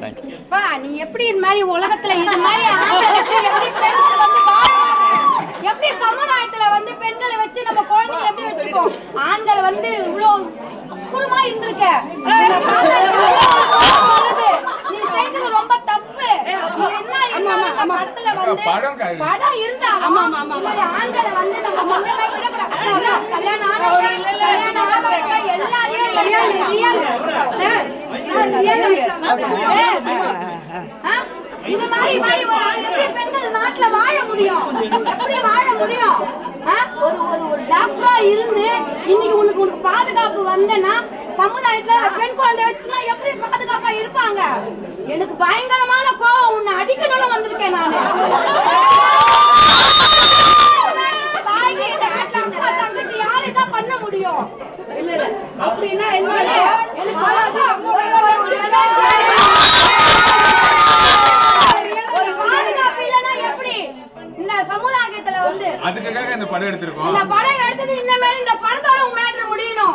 Thank you அப்பா நீ எப்படி இது மாதிரி உலகத்துல இது மாதிரி எப்படி பெண்கள் வந்து வாழ்வாங்க? எப்படி சமுதாயத்துல வந்து பெண்களை வச்சு நம்ம குழந்தைங்களை எப்படி வச்சுப்போம்? ஆண்கள் வந்து இவ்வளவு குருமா இருந்திருக்க. இந்த. நீ ரொம்ப தப்பு. நீ என்ன இந்த படத்துல வந்து படம் இருந்தாலும் இந்த மாதிரி ஆண்களை வந்து நம்ம கல்யாணம் கல்யாணம் ஆகாதவங்க இது மாதிரி மாதிரி ஒரு எப்படி பெண்கள் நாட்டுல வாழ முடியும்? எப்படி வாழ முடியும்? ஒரு ஒரு ஒரு டாக்டரா இருந்து இன்னைக்கு உனக்கு உனக்கு பாதுகாப்பு வந்தேன்னா சமுதாயத்துல பெண் குழந்தை வச்சுனா எப்படி பாதுகாப்பா இருப்பாங்க? எனக்கு பயங்கரமான கோவம் உன்னை அடிக்கணும்னு வந்திருக்கேன் நானு தாய்க்கு இந்த நாட்டுல அக்கா தங்கச்சி யாரு இதான் பண்ண முடியும் இல்ல இல்ல அப்படின்னா இல்லைன்னா எப்படி சமுதாயத்துல வந்து அதுக்காக இந்த படம் எடுத்திருக்கோம். இந்த படம் எடுத்தது இனிமேல் இந்த படத்தோட உன் முடியணும்.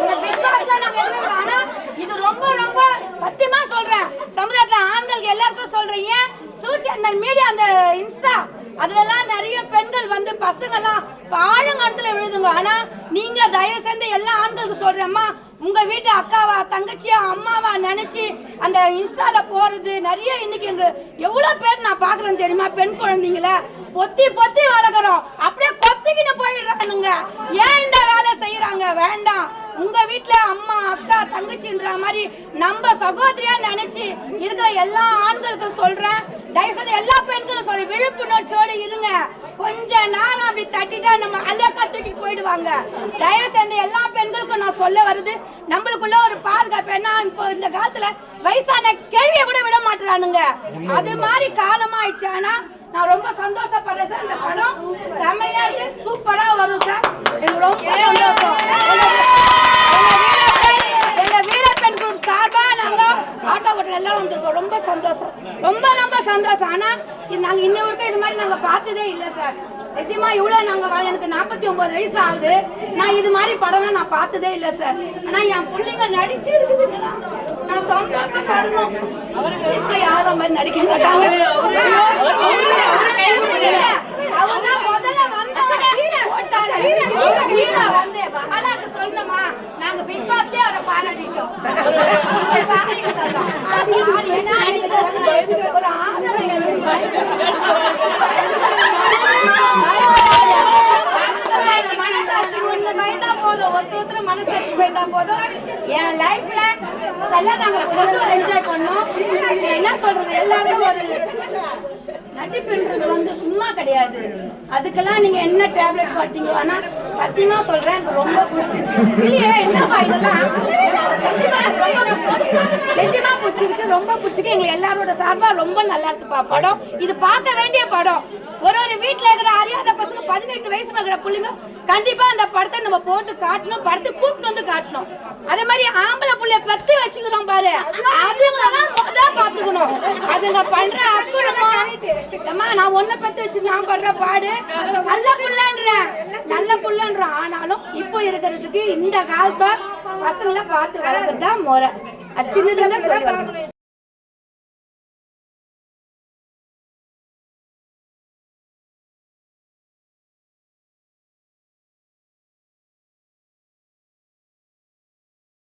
இந்த இது ரொம்ப ரொம்ப சத்தியமா சொல்றேன். சமுதாயத்துல ஆண்கள் எல்லாருக்கும் சொல்றேன். ஏன்? சோசியல் அந்த மீடியா அந்த இன்ஸ்டா அதுலலாம் நிறைய பெண்கள் வந்து பசங்கெல்லாம் பாழங்காலத்துல விழுதுங்க. ஆனா நீங்க தயவு செஞ்சு எல்லா ஆண்களுக்கு சொல்றேம்மா உங்க வீட்டு அக்காவா தங்கச்சியா அம்மாவா நினைச்சு அந்த இன்ஸ்டால போறது நிறைய இன்னைக்கு எங்க எவ்வளவு பேர் நான் பாக்குறேன் தெரியுமா? பெண் குழந்தைங்கள பொத்தி பொத்தி வளர்க்குறோம். அப்படியே கொத்திக்கின்னு போயிடுறானுங்க. ஏன் இந்த வேலை செய்யறாங்க? வேண்டாம். உங்க வீட்டுல அம்மா அக்கா தங்கச்சின்ற மாதிரி நம்ம சகோதரியா நினைச்சு இருக்கிற எல்லா ஆண்களுக்கும் சொல்றேன். தயவு செய்து எல்லா பெண்களும் சொல்ல விழிப்புணர்ச்சியோடு இருங்க. கொஞ்ச நேரம் அப்படி தட்டிட்டா நம்ம அலக்கா தூக்கிட்டு போயிடுவாங்க. தயவு செய்து எல்லா பெண்களுக்கும் நான் சொல்ல வருது. நம்மளுக்குள்ள ஒரு பாதுகாப்பு. ஏன்னா இப்போ இந்த காலத்துல வயசான கேள்வியை கூட விட மாட்டுறானுங்க. அது மாதிரி காலமாயிடுச்சு. ஆனா நான் ரொம்ப சந்தோஷப்படுறேன் சார். இந்த படம் செமையா இருக்கு. சூப்பரா வரும் சார். எனக்கு ரொம்ப சந்தோஷம். எல்லாம் வந்திருக்கோம் ரொம்ப சந்தோஷம் ரொம்ப ரொம்ப சந்தோஷம் ஆனா இது நாங்க இன்ன வரைக்கும் இது மாதிரி நாங்க பார்த்ததே இல்லை சார் நிஜமா இவ்வளவு நாங்க வா- எனக்கு நாற்பத்தி ஒன்பது வயசு ஆகுது நான் இது மாதிரி படம்லாம் நான் பார்த்ததே இல்லை சார் ஆனா என் பிள்ளைங்க நடிச்சு இருக்குதுங்கன்னா நான் சந்தோஷப்படணும் இப்ப யாரும் மாதிரி நடிக்க மாட்டாங்க அவங்க முதல்ல வந்து மகாலாக்கு சொல்லணுமா நாங்க பிக் பாஸ்லயே அவரை பாராட்டிட்டோம் மனசாட்சி ஒண்ணு பயந்தா போதும் ஒருத்தர் ஒருத்தர் மனசாட்சி பயந்தா போதும் என் லைஃப்ல எல்லாம் நாங்க ரொம்ப என்ஜாய் பண்ணோம் என்ன சொல்றது எல்லாருக்கும் ஒரு நடிப்புன்றது வந்து சும்மா கிடையாது அதுக்கெல்லாம் நீங்க என்ன டேப்லெட் பார்த்தீங்க ஆனா சத்தியமா சொல்றேன் எனக்கு ரொம்ப பிடிச்சிருக்கு. இல்லையே என்னப்பா இதெல்லாம் நிஜமா எனக்கு ரொம்ப பிடிச்சிருக்கு. நிஜமா பிடிச்சிருக்கு ரொம்ப பிடிச்சிக்க எங்களை எல்லாரோட சார்பாக ரொம்ப நல்லா இருக்குப்பா படம். இது பார்க்க வேண்டிய படம். ஒரு ஒரு வீட்டில் இருக்கிற அறியாத பசங்க பதினெட்டு வயசுல இருக்கிற பிள்ளைங்க கண்டிப்பாக அந்த படத்தை நம்ம போட்டு காட்டணும் படத்தை கூப்பிட்டு வந்து காட்டணும். அதே மாதிரி ஆம்பளை புள்ளைய பத்தி வச்சுக்கிறோம் பாரு. அதுங்க தான் முத பாத்துக்கணும் அதுங்க பண்ற அக்குறமா அம்மா நான் ஒன்றை பத்தி வச்சு நான் படுற பாடு. நல்ல புள்ளன்றேன். நல்ல புள்ளன்றேன் ஆனாலும் இப்போ இருக்கிறதுக்கு இந்த காலத்தை பசங்களை பார்த்து வளர்க்கறது தான் முறை. அது சின்னதுல சொல்லி